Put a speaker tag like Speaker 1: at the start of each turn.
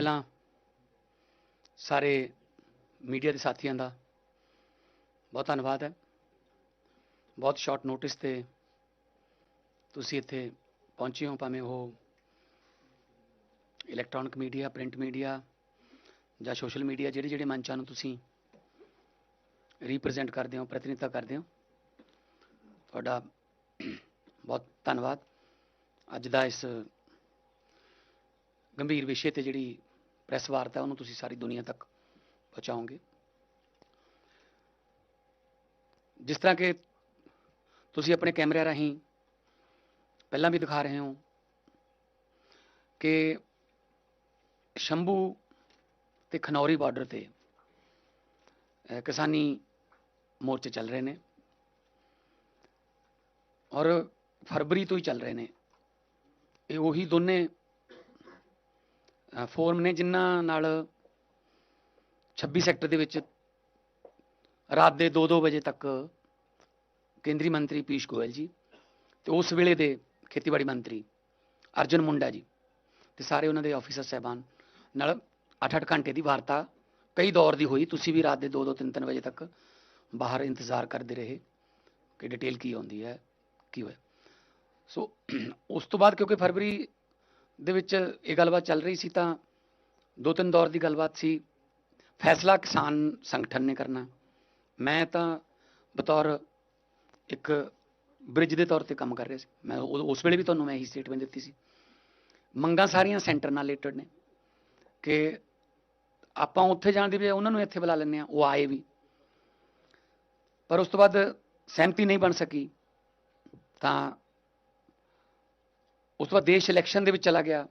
Speaker 1: ਪਹਿਲਾਂ ਸਾਰੇ ਮੀਡੀਆ ਦੇ ਸਾਥੀਆਂ ਦਾ ਬਹੁਤ ਧੰਨਵਾਦ ਹੈ। ਬਹੁਤ ਸ਼ਾਰਟ ਨੋਟਿਸ ਤੇ ਤੁਸੀਂ ਇੱਥੇ ਪਹੁੰਚੇ ਹੋ, ਭਾਵੇਂ ਉਹ ਇਲੈਕਟ੍ਰੋਨਿਕ ਮੀਡੀਆ ਪ੍ਰਿੰਟ ਮੀਡੀਆ ਜਾਂ ਸੋਸ਼ਲ ਮੀਡੀਆ ਜਿਹੜੇ ਜਿਹੜੇ ਮੰਚਾਂ ਨੂੰ ਤੁਸੀਂ ਰਿਪਰੈਜ਼ੈਂਟ ਕਰਦੇ ਹੋ, ਪ੍ਰਤੀਨਿਧਤਾ ਕਰਦੇ ਹੋ, ਤੁਹਾਡਾ ਬਹੁਤ ਧੰਨਵਾਦ। ਅੱਜ ਦਾ ਇਸ ਗੰਭੀਰ ਵਿਸ਼ੇ ਤੇ ਜਿਹੜੀ ਪ੍ਰੈਸ ਵਾਰਤਾ ਉਹਨੂੰ ਤੁਸੀਂ ਸਾਰੀ ਦੁਨੀਆ ਤੱਕ ਪਹੁੰਚਾਓਗੇ। ਜਿਸ ਤਰ੍ਹਾਂ ਕਿ ਤੁਸੀਂ ਆਪਣੇ ਕੈਮਰੇ ਰਾਹੀਂ ਪਹਿਲਾਂ ਵੀ ਦਿਖਾ ਰਹੇ ਹੋ ਕਿ ਸ਼ੰਭੂ ਤੇ ਖਨੌਰੀ ਬਾਰਡਰ ਤੇ ਕਿਸਾਨੀ ਮੋਰਚੇ ਚੱਲ ਰਹੇ ਨੇ ਔਰ ਫਰਵਰੀ ਤੋਂ ਹੀ ਚੱਲ ਰਹੇ ਨੇ। ਇਹ ਉਹੀ ਦੋਨੇ ਫੋਰਮ ਨੇ ਜਿਨ੍ਹਾਂ ਨਾਲ 26 ਸੈਕਟਰ ਦੇ ਵਿੱਚ ਰਾਤ ਦੇ 2-2 ਵਜੇ ਤੱਕ ਕੇਂਦਰੀ ਮੰਤਰੀ ਪੀਸ਼ ਗੋਇਲ ਜੀ ਤੇ ਉਸ ਵੇਲੇ ਦੇ ਖੇਤੀਬਾੜੀ ਮੰਤਰੀ ਅਰਜਨ ਮੁੰਡਾ ਜੀ ਤੇ ਸਾਰੇ ਉਹਨਾਂ ਦੇ ਆਫੀਸਰ ਸਹਿਬਾਨ ਨਾਲ 8-8 ਘੰਟੇ ਦੀ ਵਾਰਤਾ ਕਈ ਦੌਰ ਦੀ ਹੋਈ। ਤੁਸੀਂ ਵੀ ਰਾਤ ਦੇ 2-2 3-3 ਵਜੇ ਤੱਕ ਬਾਹਰ ਇੰਤਜ਼ਾਰ ਕਰਦੇ ਰਹੇ ਕਿ ਡਿਟੇਲ ਕੀ ਆਉਂਦੀ ਹੈ, ਕੀ ਹੋਇਆ। ਸੋ ਉਸ ਤੋਂ ਬਾਅਦ ਕਿਉਂਕਿ ਫਰਵਰੀ ਦੇ ਵਿੱਚ ਇਹ ਗੱਲਬਾਤ ਚੱਲ ਰਹੀ ਸੀ ਤਾਂ ਦੋ ਤਿੰਨ ਦੌਰ ਦੀ ਗੱਲਬਾਤ ਸੀ। ਫੈਸਲਾ ਕਿਸਾਨ ਸੰਗਠਨ ਨੇ ਕਰਨਾ। ਮੈਂ ਤਾਂ ਬਤੌਰ ਇੱਕ ਬ੍ਰਿਜ ਦੇ ਤੌਰ ਤੇ ਕੰਮ ਕਰ ਰਿਹਾ ਸੀ। ਮੈਂ ਉਦੋਂ- ਉਸ ਵੇਲੇ ਵੀ ਤੁਹਾਨੂੰ ਮੈਂ ਇਹੀ ਸਟੇਟਮੈਂਟ ਦਿੱਤੀ ਸੀ। ਮੰਗਾਂ ਸਾਰੀਆਂ ਸੈਂਟਰ ਨਾਲ ਰਿਲੇਟਡ ਨੇ ਕਿ ਆਪਾਂ ਉੱਥੇ ਜਾਣ ਦੀ ਬਜਾਏ ਉਹਨਾਂ ਨੂੰ ਇੱਥੇ ਬੁਲਾ ਲੈਂਦੇ ਆ ਉਹ ਆਏ ਵੀ। ਪਰ ਉਸ ਤੋਂ ਬਾਅਦ ਸਹਿਮਤੀ ਨਹੀਂ ਬਣ ਸਕੀ। ਤਾਂ ਉਸ ਤੋਂ ਬਾਅਦ ਦੇਸ਼ ਇਲੈਕਸ਼ਨ ਦੇ ਵਿੱਚ ਚਲਾ ਗਿਆ।